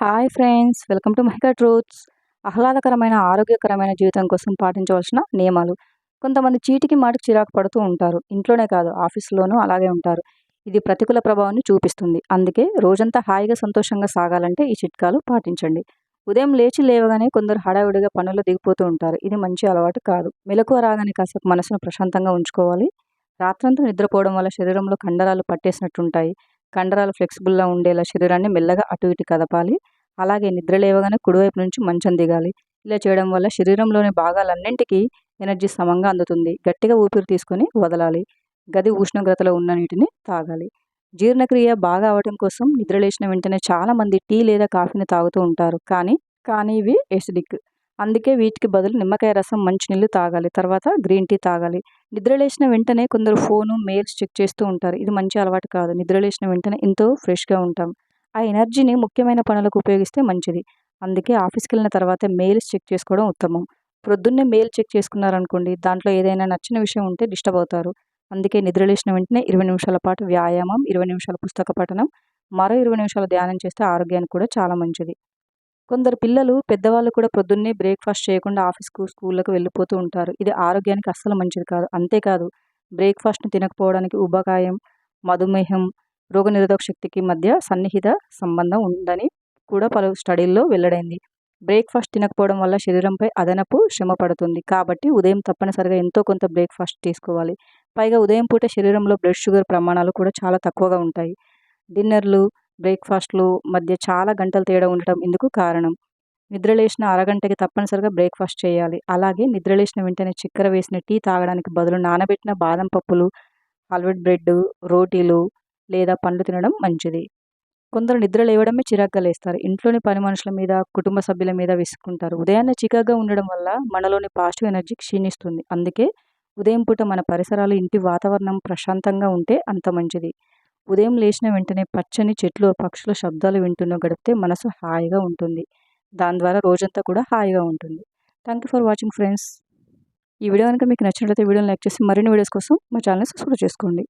Hi friends welcome to Mahika truths. ఆహ్లాదకరమైన ఆరోగ్యకరమైన జీవితం కోసం పాటించవలసిన నియమాలు. కొంతమంది చీటికి మాటికి చిరాకు పడుతూ ఉంటారు. ఇంట్లోనే కాదు ఆఫీస్లోనూ అలాగే ఉంటారు. ఇది ప్రతికూల ప్రభావాన్ని చూపిస్తుంది. అందుకే రోజంతా హాయిగా సంతోషంగా సాగాలంటే ఈ చిట్కాలు పాటించండి. ఉదయం లేచి లేవగానే కొందరు హడావిడిగా పనులు దిగిపోతూ ఉంటారు. ఇది మంచి అలవాటు కాదు. మెలకువ రాగానే కాసేపు మనసును ప్రశాంతంగా ఉంచుకోవాలి. రాత్రంతా నిద్రపోవడం వల్ల శరీరంలో కండరాలు పట్టేసినట్టుంటాయి. కండరాలు ఫ్లెక్సిబుల్గా ఉండేలా శరీరాన్ని మెల్లగా అటు ఇటు కదపాలి. అలాగే నిద్ర లేవగానే కుడివైపు నుంచి మంచం దిగాలి. ఇలా చేయడం వల్ల శరీరంలోని భాగాలన్నింటికీ ఎనర్జీ సమంగా అందుతుంది. గట్టిగా ఊపిరి తీసుకొని వదలాలి. గది ఉష్ణోగ్రతలో ఉన్న నీటిని తాగాలి. జీర్ణక్రియ బాగా అవటం కోసం నిద్రలేసిన వెంటనే చాలామంది టీ లేదా కాఫీని తాగుతూ ఉంటారు. కానీ కానీ ఇవి ఎసిడిక్ అందుకే వీటికి బదులు నిమ్మకాయ రసం మంచినీళ్ళు తాగాలి. తర్వాత గ్రీన్ టీ తాగాలి. నిద్రలేసిన వెంటనే కొందరు ఫోను మెయిల్స్ చెక్ చేస్తూ ఉంటారు. ఇది మంచి అలవాటు కాదు. నిద్రలేసిన వెంటనే ఎంతో ఫ్రెష్గా ఉంటాం. ఆ ఎనర్జీని ముఖ్యమైన పనులకు ఉపయోగిస్తే మంచిది. అందుకే ఆఫీస్కి వెళ్ళిన తర్వాత మెయిల్స్ చెక్ చేసుకోవడం ఉత్తమం. ప్రొద్దున్నే మెయిల్ చెక్ చేసుకున్నారనుకోండి దాంట్లో ఏదైనా నచ్చిన విషయం ఉంటే డిస్టర్బ్ అవుతారు. అందుకే నిద్రలేసిన వెంటనే ఇరవై నిమిషాల పాటు వ్యాయామం ఇరవై నిమిషాల పుస్తక పఠనం మరో ఇరవై నిమిషాలు ధ్యానం చేస్తే ఆరోగ్యానికి కూడా చాలా మంచిది. కొందరు పిల్లలు పెద్దవాళ్ళు కూడా పొద్దున్నే బ్రేక్ఫాస్ట్ చేయకుండా ఆఫీస్కు స్కూళ్ళకు వెళ్ళిపోతూ ఉంటారు. ఇది ఆరోగ్యానికి అస్సలు మంచిది కాదు. అంతేకాదు బ్రేక్ఫాస్ట్ని తినకపోవడానికి ఉబకాయం మధుమేహం రోగనిరోధక శక్తికి మధ్య సన్నిహిత సంబంధం ఉందని కూడా పలు స్టడీల్లో వెల్లడైంది. బ్రేక్ఫాస్ట్ తినకపోవడం వల్ల శరీరంపై అదనపు శ్రమ పడుతుంది. కాబట్టి ఉదయం తప్పనిసరిగా ఎంతో కొంత బ్రేక్ఫాస్ట్ తీసుకోవాలి. పైగా ఉదయం పూట శరీరంలో బ్లడ్ షుగర్ ప్రమాణాలు కూడా చాలా తక్కువగా ఉంటాయి. డిన్నర్లు బ్రేక్ఫాస్ట్లు మధ్య చాలా గంటలు తేడా ఉండటం ఇందుకు కారణం. నిద్రలేసిన అరగంటకి తప్పనిసరిగా బ్రేక్ఫాస్ట్ చేయాలి. అలాగే నిద్రలేసిన వెంటనే చక్కెర వేసిన టీ తాగడానికి బదులు నానబెట్టిన బాదం పప్పులు హల్వెట్ బ్రెడ్ రోటీలు లేదా పండ్లు తినడం మంచిది. కొందరు నిద్ర లేవడమే చిరాగ్గా లేస్తారు. ఇంట్లోని పని మనుషుల మీద కుటుంబ సభ్యుల మీద విసుక్కుంటారు. ఉదయాన్నే చికాగ్గా ఉండడం వల్ల మనలోని పాజిటివ్ ఎనర్జీ క్షీణిస్తుంది. అందుకే ఉదయం పూట మన పరిసరాలు ఇంటి వాతావరణం ప్రశాంతంగా ఉంటే అంత మంచిది. ఉదయం లేచిన వెంటనే పచ్చని చెట్లు పక్షుల శబ్దాలు వింటూనో గడిపితే మనసు హాయిగా ఉంటుంది. దాని ద్వారా రోజంతా కూడా హాయిగా ఉంటుంది. Thank you for watching friends ఈ వీడియో కనుక మీకు నచ్చినట్లయితే వీడియోని లైక్ చేసి మరిన్ని వీడియోస్ కోసం మా ఛానల్ని సబ్స్క్రైబ్ చేసుకోండి.